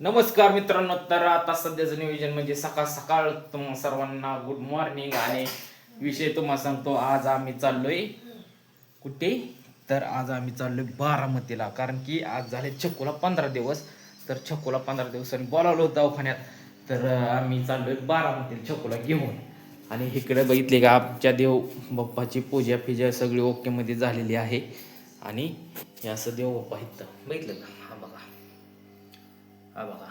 नमस्कार मित्रांनो तर आता सध्याचं नियोजन म्हणजे सकाळ सकाळ तुम्हा सर्वांना गुड मॉर्निंग आणि विषय तुम्हाला सांगतो आज आम्ही चाललोय कुठे? तर आज आम्ही चाललोय बारामतीला कारण की आज झाले छकूला पंधरा दिवस. तर छकूला पंधरा दिवसांनी बोलावलं होतं दवाखान्यात. तर आम्ही चाललोय बारामतीला छकूला घेऊन. आणि इकडे बघितले का आमच्या देव बाप्पाची पूजा फिजा सगळी ओके मध्ये झालेली आहे. आणि हे असं देव बाप्पा इथं बघितलं का? हा बघा.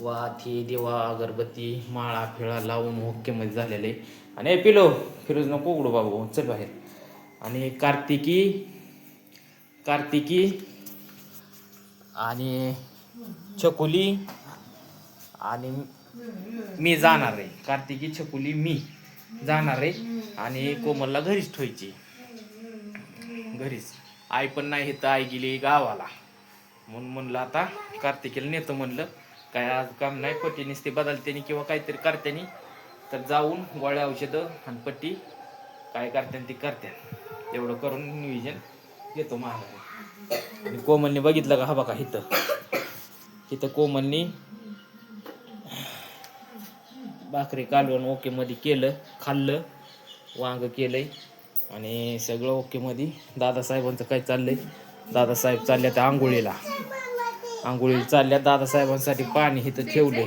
वाती दिवा अगरबत्ती माळा फिळा लावून ओके झालेले. आणि पिलो फिरोज नको उघडू बाबू चल बाहेर. आणि कार्तिकी कार्तिकी आणि छकुली आणि मी जाणार आहे. कार्तिकी छकुली मी जाणार आहे. आणि कोमलला घरीच ठेवायची. घरीच. आई पण नाही तर आई गेली गावाला. म्हणून म्हणलं आता कार्तिकीला नेतो म्हणलं. काय आज काम नाही पट्टी नुसती बदलत्यानी किंवा काहीतरी करत्यानी तर जाऊन गोळ्या औषधं आणि पट्टी काय करत्यान ती करत्यान. एवढं करून नियोजन घेतो महाराज आणि कोमलने बघितलं का हा बघा इथं. इथं कोमलनी भाकरी कालवण ओके मध्ये केलं खाल्लं वांग केलंय. आणि सगळं ओके मध्ये दादासाहेबांचं काय चाललंय? दादासाहेब चालल्या त्या आंघोळीला. आंघोळीला चालल्या दादासाहेबांसाठी पाणी इथं ठेवले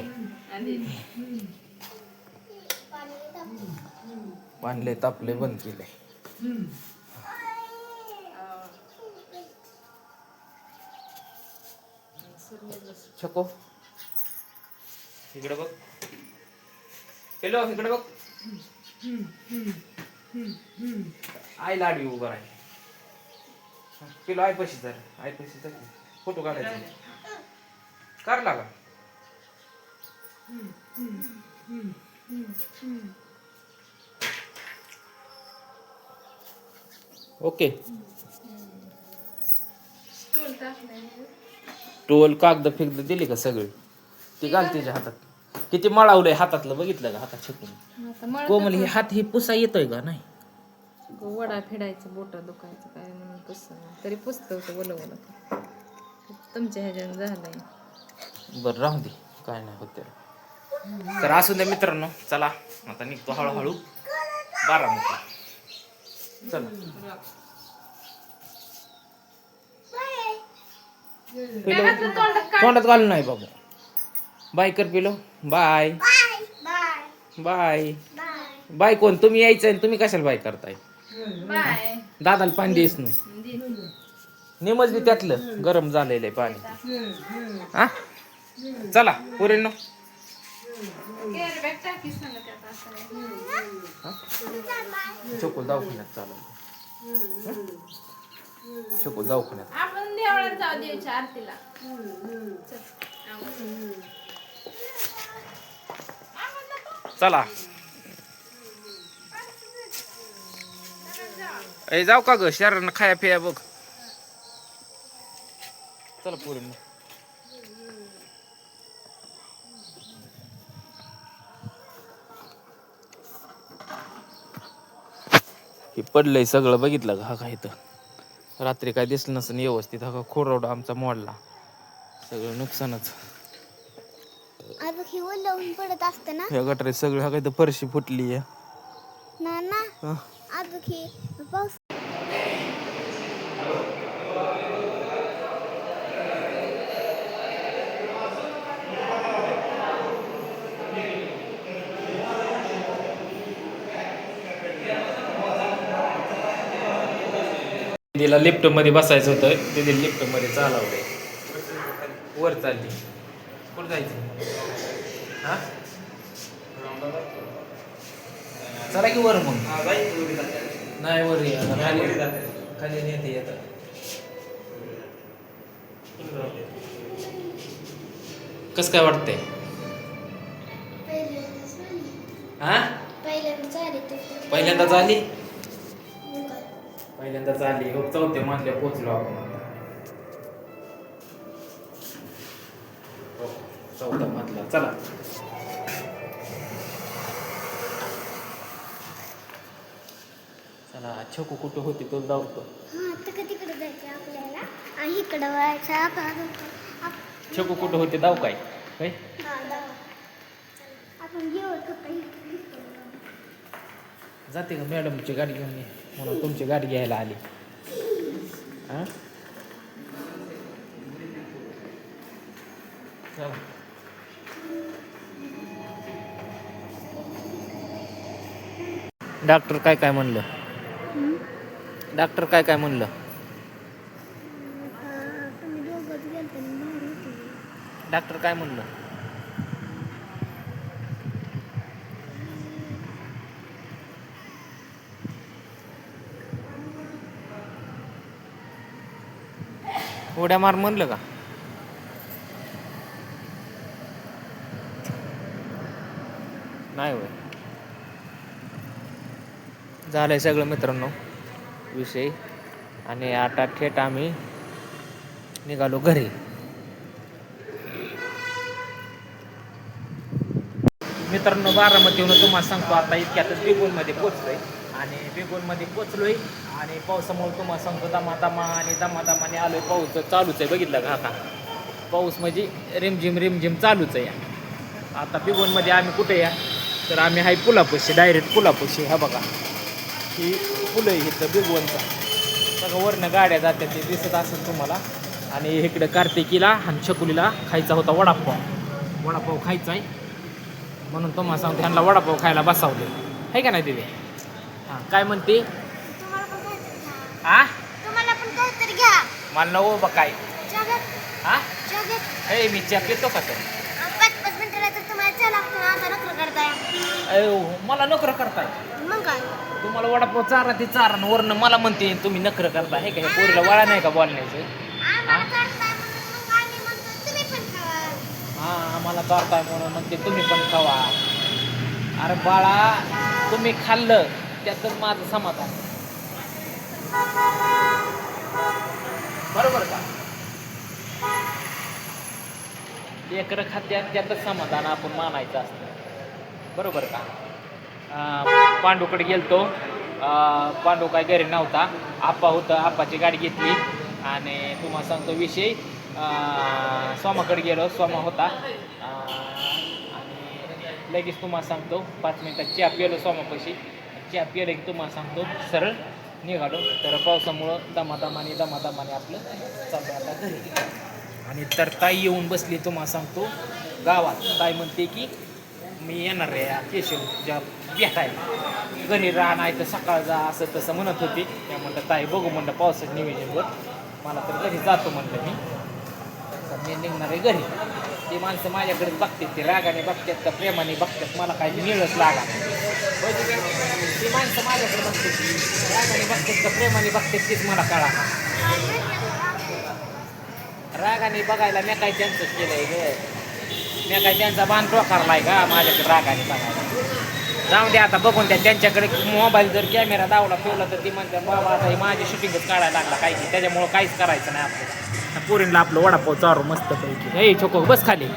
पाणले तापले बंद केले छको. इकडे बघ. हॅलो इकडे बघ. आई लाडवी उभा राहील. किलो आई पशी जर आई पशी जर. फोटो काढायचा. काढला का ओके. टोल कागद फिगद दिली का सगळी? ती घाल तिच्या हातात. किती मळावलंय हातातलं बघितलं का? हातात छकून. कोमल हे हात हे पुसा येतोय का? नाही. वडा फेडायचं बोट दुखायचं काय म्हणून पुसत तरी पुसत होतं बोल बोल तुमच्या ह्याच्यानं झालंय. बरं राहू दे. काय नाही होत. तर असू द्या मित्रांनो चला. आता निघतो हळूहळू. बारामती चला. पिलो. तोंडात घालून नाही बाबा. बाय कर पिलो. बाय. बाय. बाय कोण? तुम्ही यायचं आणि तुम्ही कशाला बाय करताय? बाय. दादाला पाणी द्यायच नाही निमज बी त्यातलं गरम झालेलं आहे पाणी. हा? चला पोरेंनो. चोको दवाखान्यात चालू चोको दवाखान्यात. आपण देवळात जाऊ द्यायच्या आरतीला. चला. ए जाऊ का ग शहरानं खाया पिया बघ. चला पोरींनो हे पडलंय सगळं बघितलं का? हा काय इथं? रात्री काय दिसलं नसेल व्यवस्थित हा का खोरवडा आमचा मोडला. सगळं नुकसानच. पडत असतं ना? गटारी सगळं हा काय इथं फरशी फुटली आहे ना. ना पाऊस तिला लिफ्टमध्ये बसायचं होतं. तिथे लिफ्टमध्ये चालवलंय वर चालली. कुठं जायचं? हा? चला की वर मग. नाही वर खाली खाली नेते आता कस काय वाटतंय? हा? पहिल्यांदा आले? ते पहिल्यांदा झाली पहिल्यांदा झाली हो चौथ्या मधल्या पोचलो आपण आता. हो, चौथा मधला चला. चला छोकू कुठं होती तो धावतो हा तर तिकडे जायचं आपल्याला? आणि इकडं व्हायचं आपण आप- छकू कुठं होते? दाव काय? होय? आपण घेऊ जाते का मॅडमची गाडी घेऊन? ये म्हणून तुमची गाडी घ्यायला आली. हा? डॉक्टर काय काय म्हणलं? डॉक्टर काय काय म्हणलं? डॉक्टर काय म्हणलं? उड्या मार म्हणलं का? नाही होय. झालंय सगळं मित्रांनो विषय. आणि आता थेट आम्ही निघालो घरी. मित्रांनो बारामतीहून तुम्हाला सांगतो आता इतक्यातच बेगोनमध्ये पोचलोय आणि बेगोनमध्ये पोचलोय आणि पावसामुळे तुम्हाला सांगतो दमा दमा आणि दमा दमाने आलोय पाऊस. तर चालूच आहे बघितलं का आता? पाऊस म्हणजे रिमझिम रिमझिम चालूच आहे. आता बेगोनमध्ये आम्ही कुठे या तर आम्ही आहे पुलापुशी डायरेक्ट पुलापुशी. हा बघा ही फुलं आहे इथं बेगोनचा सगळं वरनं गाड्या जातात ते दिसत असेल तुम्हाला. आणि इकडं कार्तिकीला आणि छकुलीला खायचा होता वडापाव. वडापाव खायचा आहे म्हणून तुम्हाला सांगतो ह्यांना वडापाव खायला बसावले आहे का नाही तिथे हां काय म्हणते? आ तुम्हाला पण काहीतरी घ्या. मला नवं बघ काय जगात हा? जगात हे मी चहा पितो का तर पाच पाच मिनिटाला तर तुम्हाला चहा लागतो. ना आता नखरं करताय. अयो मला नोकर करताय. मग काय? तुम्हाला वडापाव चारा ते चारा आणि वरनं मला म्हणते तुम्ही नखरं करता हे का हे पोरीला वळा नाही का बोलण्याचं? आम्हाला करताय म्हणून मग आम्ही म्हणतो तुम्ही पण खावा. हा आम्हाला चारताय म्हणून म्हणते तुम्ही पण खावा. अरे बाळा तुम्ही खाल्लं त्यातच माझं समाधान. बरोबर का? लेकरं खात्यात त्यातच समाधान आपण मानायचं असतं. बरोबर का? पांडूकडे गेलतो. पांडू काय घरी नव्हता. आप्पा होतं आप्पाची गाडी घेतली. आणि तुम्हाला सांगतो विषय. स्वामाकडे गेलो सोमा होता. आणि लगेच तुम्हाला सांगतो पाच मिनटात चहा गेलो सोमापाशी चहा गेलं की तुम्हाला सांगतो सरळ निघालो तर पावसामुळं दमादमाने दमादमाने आपलं चाललं आता घरी. आणि तर ताई येऊन बसली तुम्हाला सांगतो. गावात ताई म्हणते की मी येणार आहे या केशवच्या भेटायला. घरी राहा नाही तर सकाळ जा असं तसं म्हणत होती. त्या म्हणलं ताई बघू म्हणलं पावसाचं नियोजनवर मला तर घरी जातो म्हणलं मी. तर मी निघणार आहे घरी. ती माणसं माझ्याकडे बघतात ते रागाने बघतात का प्रेमाने बघतात मला काही मिळत लागा ती माणसं माझ्याकडे बघतात रागाने बघतात का प्रेमाने बघतात तीच मला कळा. रागाने बघायला मी काय त्यांचंच केलंय ग? मी काय त्यांचा बाण टोकारलाय का माझ्याकडे रागाने बघायला? जाऊन दे आता बघून द्या त्यांच्याकडे मोबाईल जर कॅमेरा दावला ठेवला तर ती म्हणते बाबा आता माझी शूटिंगच काढायला लागला काही की त्याच्यामुळं काहीच करायचं नाही आपल्याला. पोरींला आपलं वडापाव चारू मस्त पैकी हे छोको बस खाली.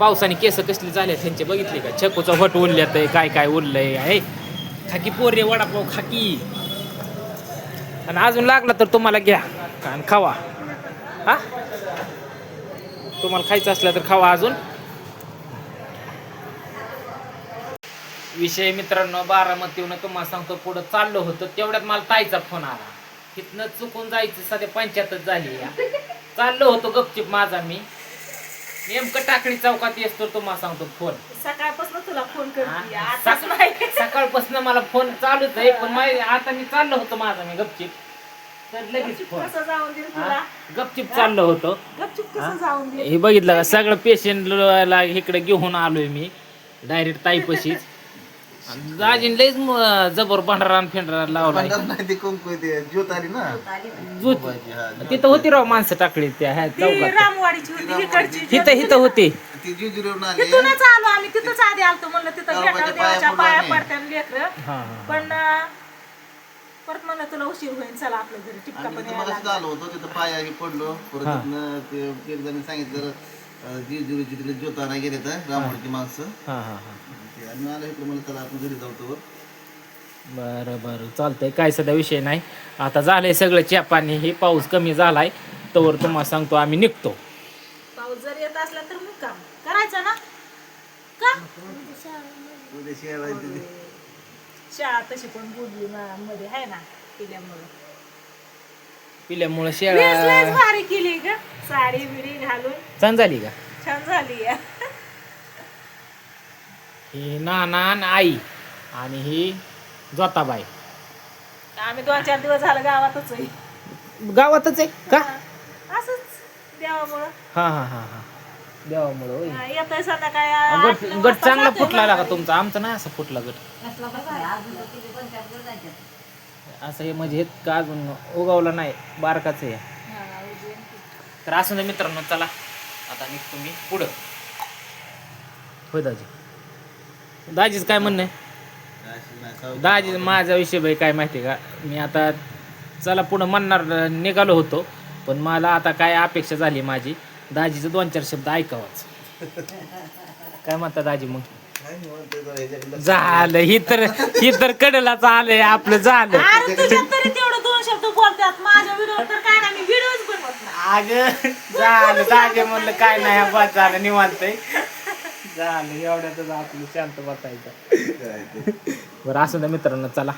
पावसाने केस कसली झाले त्यांचे बघितले का? छकूचं हट उरल्यात काय काय उरलंय आहे? खाकी पोरे वडापाव खाकी. आणि अजून लागला तर तुम्हाला घ्या आणि खावा. हा? तुम्हाला खायचं असलं तर खावा अजून. विषय मित्रांनो बारामतीहून तुम्हाला सांगतो पुढं चाललो होतं तेवढ्यात मला ताईचा फोन आला. तिथनं चुकून जायचं सध्या पंचायतच झाली या. चाललो होतो गपचिप माझा मी. नेमकं टाकळी चौकात येतो तुम्हाला सांगतो फोन. सकाळपासून तुला फोन करते सकाळपासून मला फोन चालूच आहे पण आता मी चाललो होतो माझा मी गपचिप. तर लगेच फोन. गपचिप चाललो होतो. गपचूप हा? हे बघितलं का सगळं पेशंटला इकडे घेऊन आलोय मी. डायरेक्ट ताईपशीच दाजीन लयच म- जबर भांडारा फिंडरा पंढर नाही ते कुंकू ते ज्योत आली ना. हा, तिथं होती राव माणसं टाकली त्या ह्या ती चौकात रामवाडीची होती इकडची तिथं होती. ती जिजुरीवरून आली. तिथूनच आलो आम्ही तिथंच आधी आलतो म्हणलं तिथं भेटावं पाया देवाच्या पाया लेकर. हा हा पण अं, परत म्हणलं तुला उशीर होईल चला आपल्या घरी टिपका आम्ही पण तिथं यायला मगाशी लागला. आलो होतो तिथं पाया हे पडलो. परत. तिथनं ते एक जणी सांगितलं अं, जिजुरीची तिथे ज्योत आणा गेले तर रामवाडची माणसं. हा हा हा. ते. इकडे आपण घरी बरं बरं. चालतंय. काय सध्या विषय नाही. आता झालंय सगळं चहा पाणी हे पाऊस कमी झालाय. तवर तुम्हाला सांगतो आम्ही निघतो. पाऊस जर येत असला तर मग काम करायचं ना? का? उद्या शेळा तशी पण बुडली मा- मध्ये आहे ना पिल्यामुळे. शेळा भारी केली ग. साडी बिडी घालून. छान झाली का? छान झाली या ही नाना आणि आई आणि ही जोताबाई. आम्ही दोन चार दिवस झालं गावातच आहे. गावातच आहे का? असंच देवामुळं. हा हा हा हा. देवामुळं होय. येतोय संध्याकाळी. गट आठ- गट चांगला फुटला. का तुमचा? आमचा नाही असं फुटला गट. असं हे म्हणजे हे का अजून उगवला नाही? बारकाच आहे. हा. तर असं मित्रांनो चला. आता निघतो मी पुढं. होय दाजी. दाजीच काय म्हणणं आहे. दाजी माझा विषय भाई काय माहिती आहे का? मी आता चला पुढं म्हणणार निघालो होतो पण मला आता काय अपेक्षा झाली माझी? दाजीचं दोन चार शब्द ऐकावाच. काय म्हणता दाजी मग? झालं ही तर ही तर कडलाच आलंय आपलं झालं. अरे तुझ्यात तरी तेवढं दोन शब्द बोलतात माझ्या व्हिडिओ तर काय नाही मी व्हिडिओच बनवत नाही. अग झालं दाजी म्हणलं काय नाही झालं निवांतय झालं एवढ्यातच आपलं शांत बसायचं. बरं असं द्या मित्रांनो चला